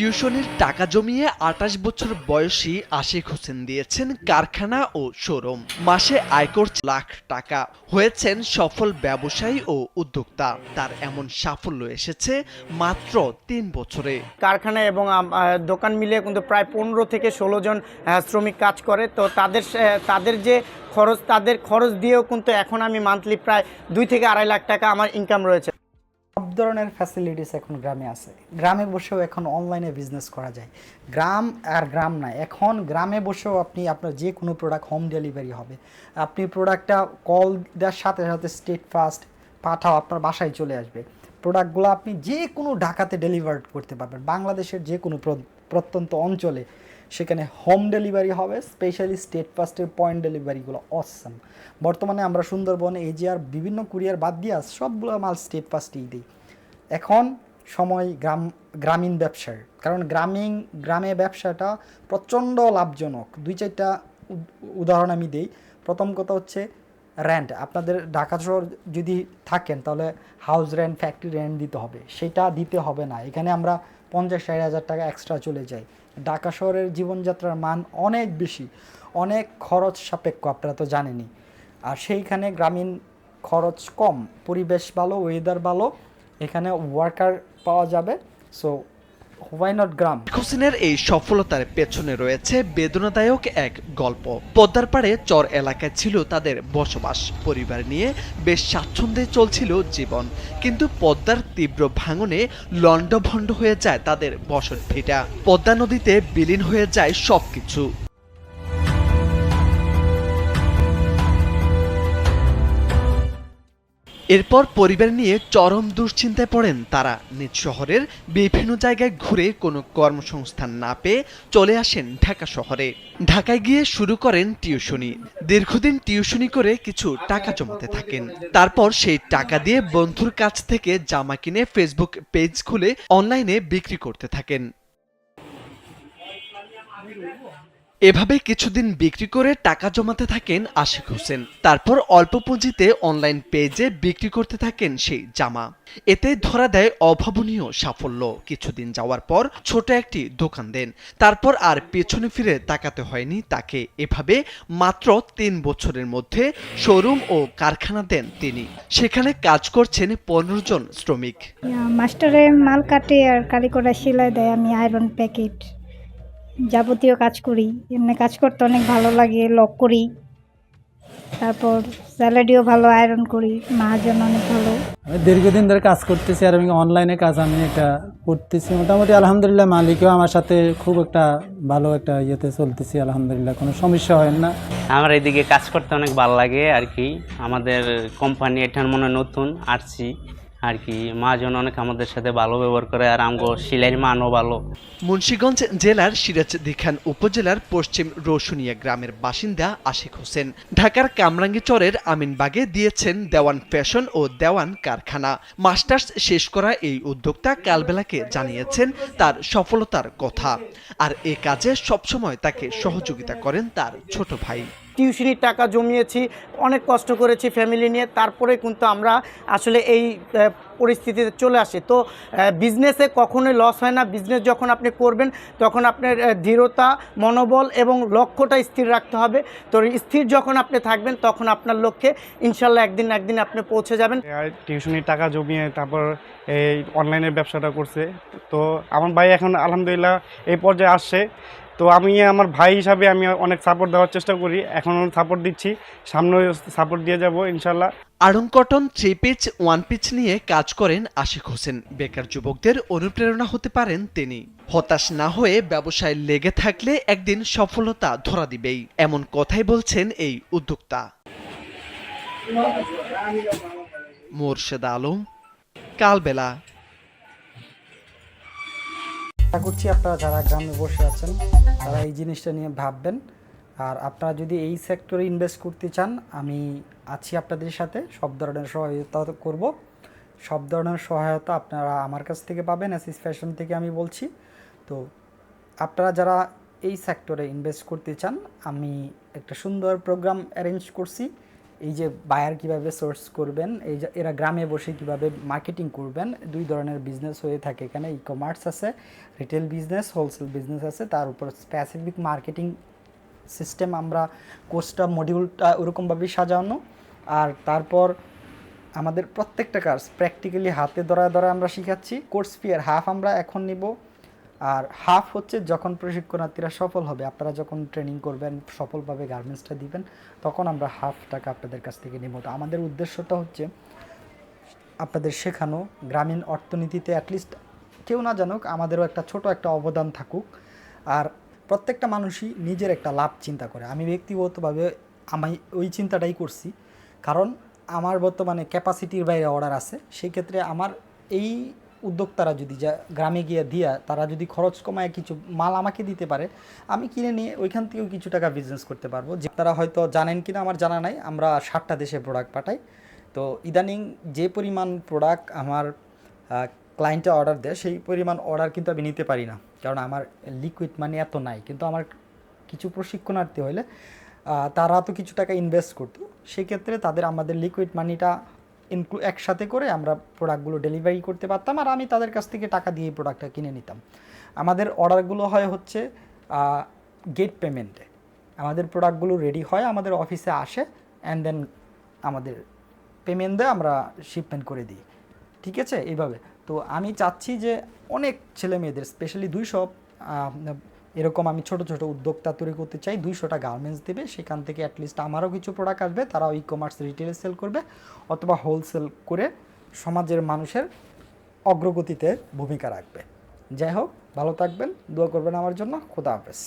টিউশনের টাকা জমিয়ে আটাশ বছর বয়সী আশিক হোসেন দিয়েছেন কারখানা ও শোরুম। মাসে আয় করছে লাখ টাকা। হয়েছেন সফল ব্যবসায়ী ও উদ্যোক্তা। তার এমন সাফল্য এসেছে মাত্র তিন বছরে। কারখানা এবং দোকান মিলিয়ে কিন্তু প্রায় পনেরো থেকে ষোলো জন শ্রমিক কাজ করে। তো তাদের তাদের যে খরচ, তাদের খরচ দিয়েও কিন্তু এখন আমি মান্থলি প্রায় দুই থেকে আড়াই লাখ টাকা আমার ইনকাম রয়েছে। ধরনের ফ্যাসিলিটিস এখন গ্রামে আছে। গ্রামে বসেও এখন অনলাইনে বিজনেস করা যায়। গ্রাম আর গ্রাম না, এখন গ্রামে বসেও আপনি আপনার যে কোনো প্রোডাক্ট হোম ডেলিভারি হবে। আপনি প্রোডাক্টটা কল দেওয়ার সাথে সাথে স্টেট ফাস্ট পাঠাও, আপনার বাসায় চলে আসবে। প্রোডাক্টগুলো আপনি যে কোনো ঢাকাতে ডেলিভার করতে পারবেন। বাংলাদেশের যে কোনো প্রত্যন্ত অঞ্চলে সেখানে হোম ডেলিভারি হবে স্পেশালি স্টেট ফাস্টের পয়েন্ট ডেলিভারিগুলো অসাম বর্তমানে আমরা সুন্দরবন, এজিআর, বিভিন্ন কুরিয়ার বাদ দিয়ে সবগুলো মাল স্টেট ফাস্টেই দিই। এখন সময় গ্রাম, গ্রামীণ ব্যবসার। কারণ গ্রামীণ, গ্রামে ব্যবসাটা প্রচণ্ড লাভজনক। দুই চারটা উদাহরণ আমি দিই। প্রথম কথা হচ্ছে রেন্ট আপনাদের ঢাকা শহর যদি থাকেন, তাহলে হাউস রেন্ট ফ্যাক্টরি রেন্ট দিতে হবে। সেটা দিতে হবে না। এখানে আমরা পঞ্চাশ, ষাট হাজার টাকা এক্সট্রা চলে যাই। ঢাকা শহরের জীবনযাত্রার মান অনেক বেশি। অনেক খরচ সাপেক্ষ, আপনারা তো জানেনই। আর সেইখানে গ্রামীণ খরচ কম। পরিবেশ ভালো ওয়েদার ভালো। এখানে ওয়ার্কার পাওয়া যাবে সো হোয়াই গ্রাম হোসেনের এই সফলতার পেছনে রয়েছে বেদনাদায়ক এক গল্প। পদ্মার পাড়ে চর এলাকায় ছিল তাদের বসবাস। পরিবার নিয়ে বেশ স্বাচ্ছন্দ্যে চলছিল জীবন। কিন্তু পদ্মার তীব্র ভাঙনে লণ্ডভণ্ড হয়ে যায় তাদের বসত ভিটা পদ্মা নদীতে বিলীন হয়ে যায় সবকিছু। এরপর পরিবার নিয়ে চরম দুশ্চিন্তায় পড়েন তারা। নিজ শহরের বিভিন্ন জায়গায় ঘুরে কোনো কর্মসংস্থান না পেয়ে চলে আসেন ঢাকা শহরে। ঢাকায় গিয়ে শুরু করেন টিউশনি। দীর্ঘদিন টিউশনি করে কিছু টাকা জমাতে থাকেন। তারপর সেই টাকা দিয়ে বন্ধুর কাছ থেকে জামা কিনে ফেসবুক পেজ খুলে অনলাইনে বিক্রি করতে থাকেন। এভাবে কিছুদিন বিক্রি করে টাকা জমাতে থাকেন আশিক হোসেন। তারপর অল্প পুঁজিতে অনলাইন পেজে বিক্রি করতে থাকেন সেই জামা। এতে ধরা দেয় অভাবনীয় সাফল্য। কিছুদিন যাওয়ার পর ছোট একটি দোকান দেন। তারপর আর পেছনে ফিরে তাকাতে হয়নি তাকে। এভাবে মাত্র তিন বছরের মধ্যে শোরুম ও কারখানা দেন তিনি। সেখানে কাজ করছেন পনেরো জন শ্রমিক। মাস্টারে মাল কাটে আর কারিগররা সেলাই দেয়, আমি আয়রন প্যাকেট যাবতীয় কাজ করি। এমনি কাজ করতে অনেক ভালো লাগে লক করি। তারপর স্যালাডিও ভালো আয়রন করি মাহাজন অনেক ভালো। আমি দীর্ঘদিন ধরে কাজ করতেছি আর আমি অনলাইনে কাজ আমি এটা করতেছি। মোটামুটি আলহামদুলিল্লাহ মালিকও আমার সাথে খুব একটা ভালো একটা ইয়েতে চলতেছি আলহামদুলিল্লাহ কোনো সমস্যা হয় না। আমার এদিকে কাজ করতে অনেক ভালো লাগে আর কি। আমাদের কোম্পানি এটার মনে হয় নতুন আসছি আর কি মাজন অনেক আমাদের সাথে ভালো ব্যবহার করে আর আমগো সিলাইয়ের মানও ভালো। মুন্সিগঞ্জ জেলার সিরাজদিখান উপজেলার পশ্চিম রৌশুনিয়া গ্রামের বাসিন্দা আশিক হোসেন ঢাকার কামরাঙ্গীচরের আমিনবাগে দিয়েছেন দেওয়ান ফ্যাশন ও দেওয়ান কারখানা। মাস্টার্স শেষ করা এই উদ্যোক্তা কালবেলাকে জানিয়েছেন তার সফলতার কথা। আর এ কাজে সবসময় তাকে সহযোগিতা করেন তার ছোট ভাই। টিউশনির টাকা জমিয়েছি, অনেক কষ্ট করেছি ফ্যামিলি নিয়ে, তারপরে কিন্তু আমরা আসলে এই পরিস্থিতিতে চলে আসি। তো বিজনেসে কখনোই লস হয় না। বিজনেস যখন আপনি করবেন, তখন আপনার দৃঢ়তা, মনোবল এবং লক্ষ্যটা স্থির রাখতে হবে। তো, স্থির যখন আপনি থাকবেন, তখন আপনার লক্ষ্যে ইনশাল্লাহ একদিন একদিন আপনি পৌঁছে যাবেন। টিউশনির টাকা জমিয়ে তারপর এই অনলাইনের ব্যবসাটা করছে। তো, আমার ভাই এখন আলহামদুলিল্লাহ এই পর্যায়ে আসছে। তো আমি আমার ভাই হিসাবে আমি অনেক সাপোর্ট দেওয়ার চেষ্টা করি। এখনও সাপোর্ট দিচ্ছি। সামনেও সাপোর্ট দিয়ে যাব ইনশাল্লাহ আড়ং cotton three piece one piece নিয়ে কাজ করেন আশিক হোসেন। বেকার যুবকদের অনুপ্রেরণা হতে পারেন তিনি। হতাশ না হয়ে ব্যবসায় লেগে থাকলে একদিন সফলতা ধরা দিবেই। এমন কথাই বলছেন এই উদ্যোক্তা। মোর্শেদ আলম, কালবেলা। আশা করছি আপনারা যারা গ্রামে বসে আছেন, তারা এই জিনিসটা নিয়ে ভাববেন। আর আপনারা যদি এই সেক্টরে ইনভেস্ট করতে চান, আমি আছি আপনাদের সাথে। সব ধরনের সহায়তা করব। সব ধরনের সহায়তা আপনারা আমার কাছ থেকে পাবেন অ্যাসিস ফ্যাশন থেকে আমি বলছি। তো আপনারা যারা এই সেক্টরে ইনভেস্ট করতে চান, আমি একটা সুন্দর প্রোগ্রাম অ্যারেঞ্জ করছি। এই যে বায়ার কীভাবে সোর্স করবেন, এই যে এরা গ্রামে বসে কীভাবে মার্কেটিং করবেন, দুই ধরনের বিজনেস হয়ে থাকে। এখানে ই কমার্স আছে রিটেল বিজনেস হোলসেল বিজনেস আছে, তার উপর স্পেসিফিক মার্কেটিং সিস্টেম আমরা কোর্সটা মডিউলটা ওরকমভাবেই সাজানো। আর তারপর আমাদের প্রত্যেকটা কাজ প্র্যাকটিক্যালি হাতে ধরা ধরা আমরা শিখাচ্ছি। কোর্স ফিয়ার হাফ আমরা এখন নিব। আর হাফ হচ্ছে যখন প্রশিক্ষণার্থীরা সফল হবে, আপনারা যখন ট্রেনিং করবেন, সফলভাবে গার্মেন্টসটা দিবেন, তখন আমরা হাফ টাকা আপনাদের কাছ থেকে নেব। তো আমাদের উদ্দেশ্যটা হচ্ছে, আপনাদের শেখানো গ্রামীণ অর্থনীতিতে অ্যাটলিস্ট কেউ না জানুক, আমাদেরও একটা ছোট একটা অবদান থাকুক। আর প্রত্যেকটা মানুষই নিজের একটা লাভ চিন্তা করে। আমি ব্যক্তিগতভাবে আমি ওই চিন্তাটাই করছি। কারণ আমার বর্তমানে ক্যাপাসিটির বাইরে অর্ডার আছে। সেই ক্ষেত্রে আমার এই উদ্যোক্তারা যদি যা গ্রামে গিয়ে দিয়া, তারা যদি খরচ কমায় কিছু মাল আমাকে দিতে পারে, আমি কিনে নিয়ে ওইখান থেকেও কিছু টাকা বিজনেস করতে পারব। যে তারা হয়তো জানেন কিনা আমার জানা নাই, আমরা ষাটটা দেশে প্রোডাক্ট পাঠাই। তো ইদানিং যে পরিমাণ প্রোডাক্ট আমার ক্লায়েন্টে অর্ডার দেয়, সেই পরিমাণ অর্ডার কিন্তু আমি নিতে পারি না। কারণ আমার লিকুইড মানি এত নাই। কিন্তু আমার কিছু প্রশিক্ষণার্থী হলে তারা তো কিছু টাকা ইনভেস্ট করতো। সেক্ষেত্রে তাদের আমাদের লিকুইড মানিটা ইনক্লু একসাথে করে আমরা প্রোডাক্টগুলো ডেলিভারি করতে পারতাম আর আমি তাদের কাছ থেকে টাকা দিয়ে প্রোডাক্টটা কিনে নিতাম। আমাদের অর্ডারগুলো হয় হচ্ছে গেট পেমেন্টে আমাদের প্রোডাক্টগুলো রেডি হয়, আমাদের অফিসে আসে অ্যান্ড দেন আমাদের পেমেন্ট দিয়ে, আমরা শিপমেন্ট করে দিই। ঠিক আছে? এইভাবে। তো আমি চাচ্ছি যে অনেক ছেলে মেয়েদের স্পেশালি দুইশো এরকম আমি ছোট ছোট উদ্যোক্তা তৈরি করতে চাই, দুইশোটা গার্মেন্টস দেবে, সেখান থেকে অ্যাটলিস্ট আমারও কিছু প্রোডাক্ট আসবে, তারাও ই কমার্স রিটেলে সেল করবে অথবা হোলসেল করে সমাজের মানুষের অগ্রগতিতে ভূমিকা রাখবে। যাই হোক, ভালো থাকবেন, দোয়া করবেন আমার জন্য, খোদা হাফেজ।